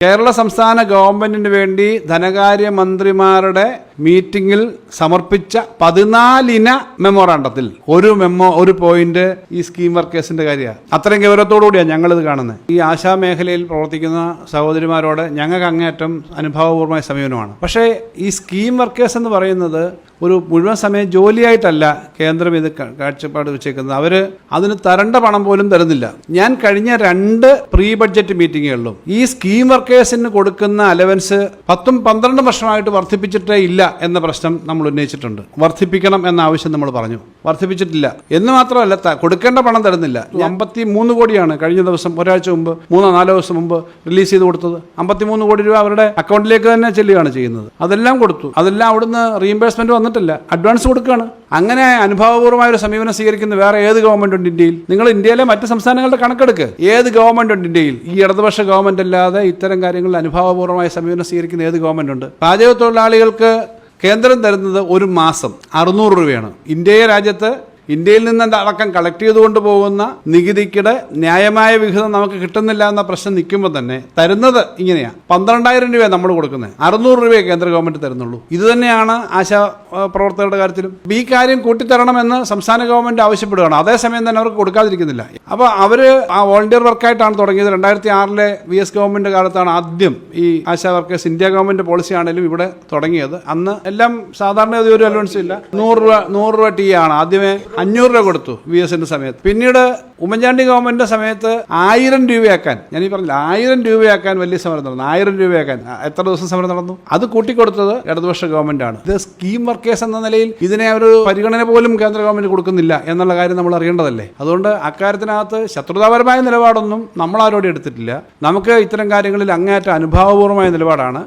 കേരള സംസ്ഥാന ഗവൺമെന്റിന് വേണ്ടി ധനകാര്യമന്ത്രിമാരുടെ മീറ്റിംഗിൽ സമർപ്പിച്ച പതിനാലിന മെമ്മോറാണ്ടത്തിൽ ഒരു മെമ്മോ ഒരു പോയിന്റ് ഈ സ്കീം വർക്കേഴ്സിന്റെ കാര്യമാണ് അത്രയും ഗൗരവത്തോടുകൂടിയാണ് ഞങ്ങളിത് കാണുന്നത്. ഈ ആശാ മേഖലയിൽ പ്രവർത്തിക്കുന്ന സഹോദരിമാരോട് ഞങ്ങൾക്ക് അങ്ങേയറ്റം അനുഭവപൂർവമായ സമീപനമാണ്. പക്ഷേ ഈ സ്കീം വർക്കേഴ്സ് എന്ന് പറയുന്നത് ഒരു മുഴുവൻ സമയം ജോലിയായിട്ടല്ല കേന്ദ്രം ഇത് കാഴ്ചപ്പാട് വെച്ചേക്കുന്നത്. അവർ അതിന് തരേണ്ട പണം പോലും തരുന്നില്ല. ഞാൻ കഴിഞ്ഞ രണ്ട് പ്രീ ബഡ്ജറ്റ് മീറ്റിങ്ങുകളിലും ഈ സ്കീം വർക്കേഴ്സിന് കൊടുക്കുന്ന അലവൻസ് പത്തും പന്ത്രണ്ടും വർഷമായിട്ട് വർദ്ധിപ്പിച്ചിട്ടേ ഇല്ല. എന്ന പ്രശ്നം നമ്മൾ ഉന്നയിച്ചിട്ടുണ്ട്. വർദ്ധിപ്പിക്കണം എന്ന ആവശ്യം നമ്മൾ പറഞ്ഞു. വർദ്ധിപ്പിച്ചിട്ടില്ല. എന്ന് മാത്രമല്ല കൊടുക്കേണ്ട പണം തരുന്നില്ല. അമ്പത്തി മൂന്ന് കോടിയാണ് കഴിഞ്ഞ ദിവസം ഒരാഴ്ച മുമ്പ് മൂന്നോ നാലോ ദിവസം മുമ്പ് റിലീസ് ചെയ്ത് കൊടുത്തത്. അമ്പത്തിമൂന്ന് കോടി രൂപ അവരുടെ അക്കൗണ്ടിലേക്ക് തന്നെ ചെല്ലുകയാണ് ചെയ്യുന്നത്. അതെല്ലാം കൊടുത്തു. അതെല്ലാം അവിടുന്ന് റീഇംബേഴ്സ്മെന്റ് വന്നിട്ടില്ല. അഡ്വാൻസ് കൊടുക്കുകയാണ്. അങ്ങനെ അനുഭവപൂർവമായ ഒരു സമീപനം സ്വീകരിക്കുന്ന വേറെ ഏത് ഗവൺമെന്റ് ഉണ്ട് ഇന്ത്യയിൽ? നിങ്ങൾ ഇന്ത്യയിലെ മറ്റ് സംസ്ഥാനങ്ങളുടെ കണക്കെടുക്ക്. ഏത് ഗവൺമെന്റ് ഉണ്ട് ഇന്ത്യയിൽ? ഈ ഇടതുപക്ഷ ഗവൺമെന്റ് അല്ലാതെ ഇത്തരം കാര്യങ്ങളിൽ അനുഭവപൂർവമായ സമീപനം സ്വീകരിക്കുന്ന ഏത് ഗവൺമെന്റ് ഉണ്ട്? പാചക തൊഴിലാളികൾക്ക് കേന്ദ്രം തരുന്നത് ഒരു മാസം അറുന്നൂറ് രൂപയാണ്. ഇന്ത്യയെ രാജ്യത്ത് ഇന്ത്യയിൽ നിന്ന് അടക്കം കളക്ട് ചെയ്തുകൊണ്ട് പോകുന്ന നികുതിക്കിടെ ന്യായമായ വിഹിതം നമുക്ക് കിട്ടുന്നില്ല എന്ന പ്രശ്നം നിൽക്കുമ്പോൾ തന്നെ തരുന്നത് ഇങ്ങനെയാണ് പന്ത്രണ്ടായിരം രൂപ നമ്മൾ കൊടുക്കുന്നത് അറുന്നൂറ് രൂപയെ കേന്ദ്ര ഗവൺമെന്റ് തരുന്നുള്ളൂ. ഇത് തന്നെയാണ് ആശാ പ്രവർത്തകരുടെ കാര്യത്തിലും. ഈ കാര്യം കൂട്ടിത്തരണമെന്ന് സംസ്ഥാന ഗവൺമെന്റ് ആവശ്യപ്പെടുകയാണ്. അതേസമയം തന്നെ അവർക്ക് കൊടുക്കാതിരിക്കുന്നില്ല. അപ്പോൾ അവർ ആ വോളണ്ടിയർ വർക്കായിട്ടാണ് തുടങ്ങിയത്. രണ്ടായിരത്തി ആറിലെ വി എസ് ഗവൺമെന്റ് കാലത്താണ് ആദ്യം ഈ ASHA workers India government policy ആണെങ്കിലും ഇവിടെ തുടങ്ങിയത്. അന്ന് എല്ലാം സാധാരണ ഒരു അലവൻസ് ഇല്ല. നൂറ് രൂപ നൂറ് രൂപ ടീ ആണ്. ആദ്യമേ അഞ്ഞൂറ് രൂപ കൊടുത്തു വി എസിന്റെ സമയത്ത്. പിന്നീട് ഉമ്മൻചാണ്ടി ഗവൺമെന്റിന്റെ സമയത്ത് ആയിരം രൂപയാക്കാൻ ഞാൻ ഈ പറഞ്ഞില്ല ആയിരം രൂപയാക്കാൻ വലിയ സമരം നടന്നു. ആയിരം രൂപയാക്കാൻ എത്ര ദിവസം സമരം നടന്നു? അത് കൂട്ടിക്കൊടുത്തത് ഇടതുപക്ഷ ഗവൺമെന്റ് ആണ് ഇത് സ്കീം വർക്കേഴ്സ് എന്ന നിലയിൽ ഇതിനെ ഒരു പരിഗണന പോലും കേന്ദ്ര ഗവൺമെന്റ് കൊടുക്കുന്നില്ല എന്നുള്ള കാര്യം നമ്മൾ അറിയേണ്ടതല്ലേ? അതുകൊണ്ട് അക്കാര്യത്തിനകത്ത് ശത്രുതാപരമായ നിലപാടൊന്നും നമ്മൾ ആരോടും എടുത്തിട്ടില്ല. നമുക്ക് ഇത്തരം കാര്യങ്ങളിൽ അങ്ങേയറ്റം അനുഭാവപൂർവമായ നിലപാടാണ്